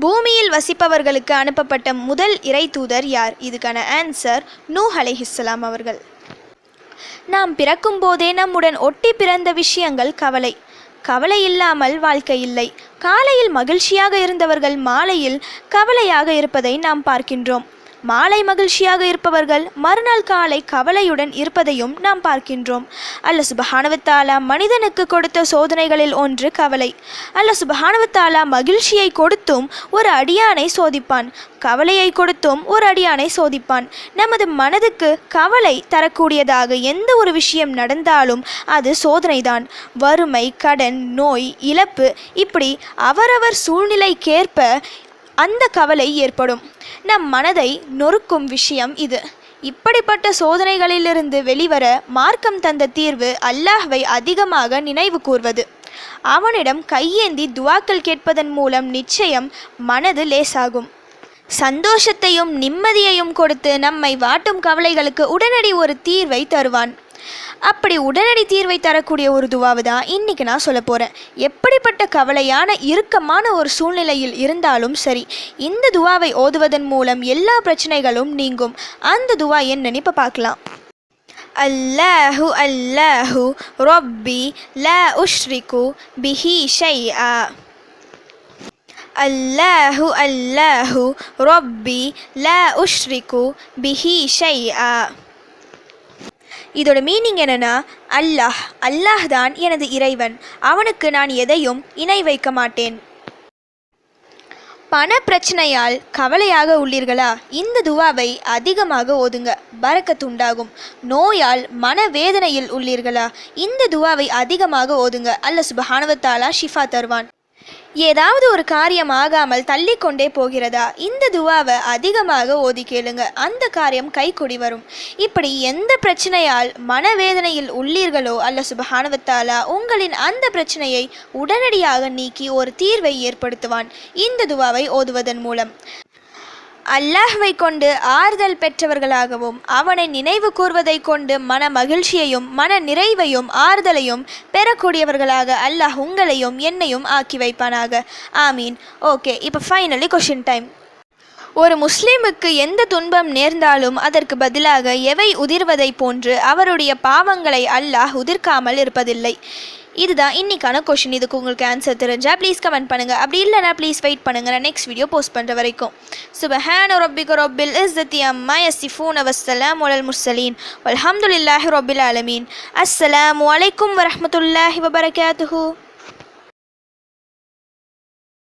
பூமியில் வசிப்பவர்களுக்கு அனுப்பப்பட்ட முதல் இறை தூதர் யார்? இதுக்கான ஆன்சர் நூ அலைஹிஸ்ஸலாம் அவர்கள். நாம் பிறக்கும் போதே நம்முடன் ஒட்டி பிறந்த விஷயங்கள் கவலை. கவலை இல்லாமல் வாழ்க்கை இல்லை. காலையில் மகிழ்ச்சியாக இருந்தவர்கள் மாலையில் கவலையாக இருப்பதை நாம் பார்க்கின்றோம். மாலை மகிழ்ச்சியாக இருப்பவர்கள் மறுநாள் காலை கவலையுடன் இருப்பதையும் நாம் பார்க்கின்றோம். அல்ல சுபஹானவத்தாலா மனிதனுக்கு கொடுத்த சோதனைகளில் ஒன்று கவலை. அல்ல சுபஹானவத்தாலா மகிழ்ச்சியை கொடுத்தும் ஒரு அடியானை சோதிப்பான். கவலையை கொடுத்தும் ஒரு அடியானை சோதிப்பான். நமது மனதுக்கு கவலை தரக்கூடியதாக எந்த ஒரு விஷயம் நடந்தாலும் அது சோதனைதான். வறுமை கடன் நோய் இழப்பு இப்படி அவரவர் சூழ்நிலைக்கேற்ப அந்த கவலை ஏற்படும். நம் மனதை நொறுக்கும் விஷயம் இது. இப்படிப்பட்ட சோதனைகளிலிருந்து வெளிவர மார்க்கம் தந்த தீர்வு அல்லாஹ்வை அதிகமாக நினைவு கூர்வது. அவனிடம் கையேந்தி துவாக்கள் கேட்பதன் மூலம் நிச்சயம் மனது லேசாகும். சந்தோஷத்தையும் நிம்மதியையும் கொடுத்து நம்மை வாட்டும் கவலைகளுக்கு உடனடி ஒரு தீர்வை தருவான். அப்படி உடனடி தீர்வை தரக்கூடிய ஒரு துவாவு தான் இன்னைக்கு நான் சொல்ல போகிறேன் எப்படிப்பட்ட கவலையான இறுக்கமான ஒரு சூழ்நிலையில் இருந்தாலும் சரி இந்த துவாவை ஓதுவதன் மூலம் எல்லா பிரச்சனைகளும் நீங்கும். அந்த துவா என்னன்னு இப்போ பார்க்கலாம். அல்லாஹு அல்லாஹு ரொப்பி ல உஷ்ரிகு பிஹி ஷைஆ. அல்லாஹு அல்லாஹு ரொப்பி ல உஷ்ரிகு பிஹி ஷைஆ. இதோட மீனிங் என்னென்னா அல்லாஹ் அல்லாஹ் தான் எனது இறைவன். அவனுக்கு நான் எதையும் இணை வைக்க மாட்டேன். பண பிரச்சனையால் கவலையாக உள்ளீர்களா? இந்த துவாவை அதிகமாக ஓதுங்க பறக்கத்துண்டாகும் நோயால் மனவேதனையில் உள்ளீர்களா? இந்த துவாவை அதிகமாக ஓதுங்க அல்ல சுபஹானவத்தாலா ஷிஃபா தருவான். ஏதாவது ஒரு காரியம் ஆகாமல் தள்ளிக்கொண்டே போகிறதா? இந்த துவாவை அதிகமாக ஓதி கேளுங்க. அந்த காரியம் கைக்குடி வரும். இப்படி எந்த பிரச்சனையால் மனவேதனையில் உள்ளீர்களோ அல்ல சுபஹானவத்தாலா உங்களின் அந்த பிரச்சனையை உடனடியாக நீக்கி ஒரு தீர்வை ஏற்படுத்துவான். இந்த துவாவை ஓதுவதன் மூலம். அல்லாஹ்வை கொண்டு ஆறுதல் பெற்றவர்களாகவும் அவனை நினைவு கூர்வதை கொண்டு மன மகிழ்ச்சியையும் மன நிறைவையும் ஆறுதலையும் பெறக்கூடியவர்களாக அல்லாஹ் உங்களையும் என்னையும் ஆக்கி வைப்பானாக. ஆமீன். ஓகே இப்போ ஃபைனலி கொஷின் டைம் ஒரு முஸ்லீமுக்கு எந்த துன்பம் நேர்ந்தாலும் அதற்கு பதிலாக எவை உதிர்வதை போன்று அவருடைய பாவங்களை அல்லாஹ் உதிர்க்காமல் இருப்பதில்லை. இதுதான் இன்னைக்கான கொஷின் இதுக்கு உங்களுக்கு ஆன்சர் தெரிஞ்சால் ப்ளீஸ் கமெண்ட் பண்ணுங்கள் அப்படி இல்லைனா ப்ளீஸ் வெயிட் பண்ணுங்கள் நான் நெக்ஸ்ட் வீடியோ போஸ்ட் பண்ணுற வரைக்கும். சுபஹான ரொபில் இஸ் தி அம்மா யசிஃபூன் வஸ்ஸலாம் உலல் முர்சலீன் வல்ஹம்துலில்லாஹி ரொப்பில் ஆலமீன் அஸ்ஸலாம் அலைக்கும் வரஹ்மத்துல்லாஹி வபரகாத்துஹு